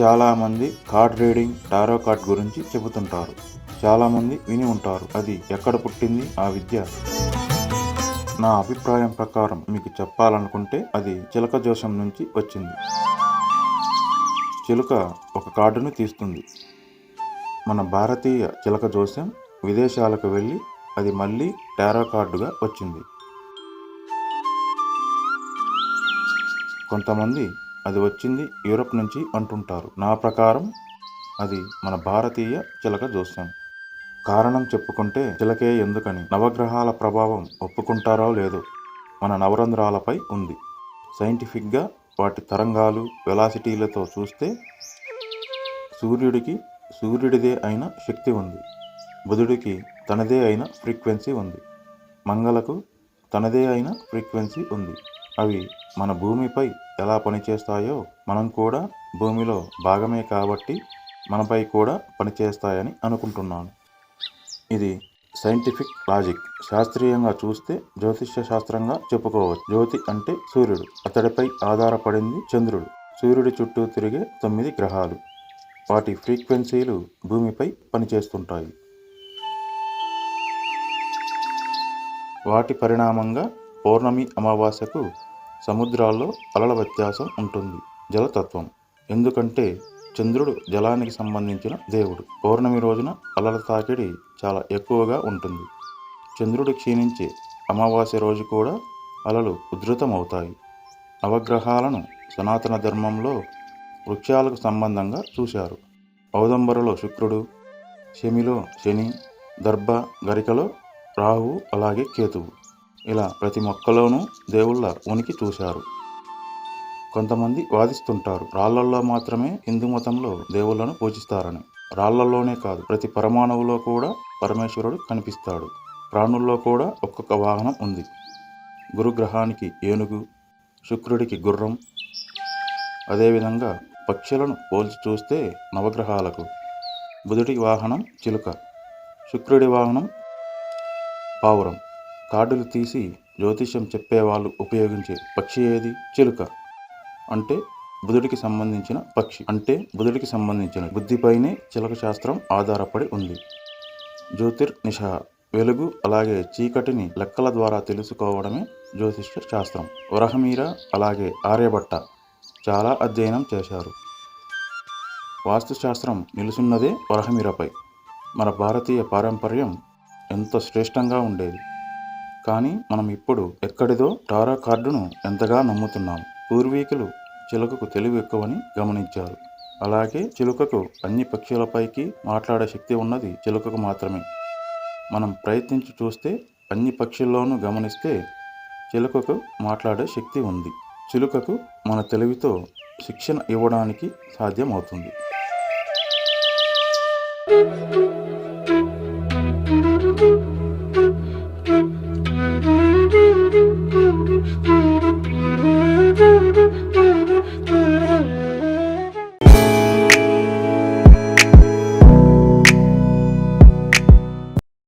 చాలామంది card reading tarot card గురించి చెబుతుంటారు. చాలామంది విని ఉంటారు. అది ఎక్కడ పుట్టింది? ఆ విద్య. నా అభిప్రాయం ప్రకారం మీకు చెప్పాలనుకుంటే అది చిలక జోషం నుంచి వచ్చింది. చిలుక ఒక కార్డును తీస్తుంది. మన భారతీయ చిలక జోస్యం విదేశాలకు వెళ్ళి అది మళ్ళీ టారో కార్డుగా వచ్చింది. కొంతమంది అది వచ్చింది యూరప్ నుంచి అంటుంటారు. నా ప్రకారం అది మన భారతీయ చిలక జోస్యం. కారణం చెప్పుకుంటే చిలకే ఎందుకని? నవగ్రహాల ప్రభావం ఒప్పుకుంటారో లేదో మన నవరంధ్రాలపై ఉంది. సైంటిఫిక్గా వాటి తరంగాలు వెలాసిటీలతో చూస్తే సూర్యుడికి సూర్యుడిదే అయిన శక్తి ఉంది. బుధుడికి తనదే అయిన ఫ్రీక్వెన్సీ ఉంది. మంగళకు తనదే అయిన ఫ్రీక్వెన్సీ ఉంది. అవి మన భూమిపై ఎలా పనిచేస్తాయో మనం కూడా భూమిలో భాగమే కాబట్టి మనపై కూడా పనిచేస్తాయని అనుకుంటున్నాను. ఇది సైంటిఫిక్ లాజిక్. శాస్త్రీయంగా చూస్తే జ్యోతిష్య శాస్త్రంగా చెప్పుకోవచ్చు. జ్యోతి అంటే సూర్యుడు. అతడిపై ఆధారపడింది చంద్రుడు. సూర్యుడి చుట్టూ తిరిగే తొమ్మిది గ్రహాలు. వాటి ఫ్రీక్వెన్సీలు భూమిపై పనిచేస్తుంటాయి. వాటి పరిణామంగా పౌర్ణమి అమావాస్యకు సముద్రాల్లో అలల వ్యత్యాసం ఉంటుంది. జలతత్వం. ఎందుకంటే చంద్రుడు జలానికి సంబంధించిన దేవుడు. పౌర్ణమి రోజున అలల తాకిడి చాలా ఎక్కువగా ఉంటుంది. చంద్రుడు క్షీణించే అమావాస్య రోజు కూడా అలలు ఉధృతమవుతాయి. నవగ్రహాలను సనాతన ధర్మంలో వృక్షాలకు సంబంధంగా చూశారు. ఔదంబరలో శుక్రుడు శమిలో శని దర్భ గరికలో రాహువు అలాగే కేతువు. ఇలా ప్రతి మొక్కలోనూ దేవుళ్ళ ఉనికి చూశారు. కొంతమంది వాదిస్తుంటారు రాళ్ళల్లో మాత్రమే హిందూ మతంలో దేవుళ్ళను పూజిస్తారని. రాళ్ళలోనే కాదు ప్రతి పరమాణువులో కూడా పరమేశ్వరుడు కనిపిస్తాడు. ప్రాణుల్లో కూడా ఒక్కొక్క వాహనం ఉంది. గురుగ్రహానికి ఏనుగు శుక్రుడికి గుర్రం అదేవిధంగా పక్షులను పోల్చి చూస్తే నవగ్రహాలకు. బుధుడి వాహనం చిలుక శుక్రుడి వాహనం పావురం. కార్డులు తీసి జ్యోతిష్యం చెప్పేవాళ్ళు ఉపయోగించే పక్షి ఏది? చిలుక. అంటే బుధుడికి సంబంధించిన పక్షి. అంటే బుధుడికి సంబంధించిన బుద్ధిపైనే చిలక శాస్త్రం ఆధారపడి ఉంది. జ్యోతిర్ నిష వెలుగు అలాగే చీకటిని లెక్కల ద్వారా తెలుసుకోవడమే జ్యోతిష్య శాస్త్రం. వరహమీర అలాగే ఆర్యభట్ట చాలా అధ్యయనం చేశారు. వాస్తుశాస్త్రం నిలుసున్నదే వరహమీరపై. మన భారతీయ పారంపర్యం ఎంతో శ్రేష్టంగా ఉండేది. కానీ మనం ఇప్పుడు ఎక్కడిదో టారా కార్డును ఎంతగా నమ్ముతున్నాం? పూర్వీకులు చిలుకకు తెలివి ఎక్కువని గమనించారు. అలాగే చిలుకకు అన్ని పక్షులపైకి మాట్లాడే శక్తి ఉన్నది చిలుకకు మాత్రమే. మనం ప్రయత్నించి చూస్తే అన్ని పక్షుల్లోనూ గమనిస్తే చిలుకకు మాట్లాడే శక్తి ఉంది. చిలుకకు మన తెలివితో శిక్షణ ఇవ్వడానికి సాధ్యమవుతుంది.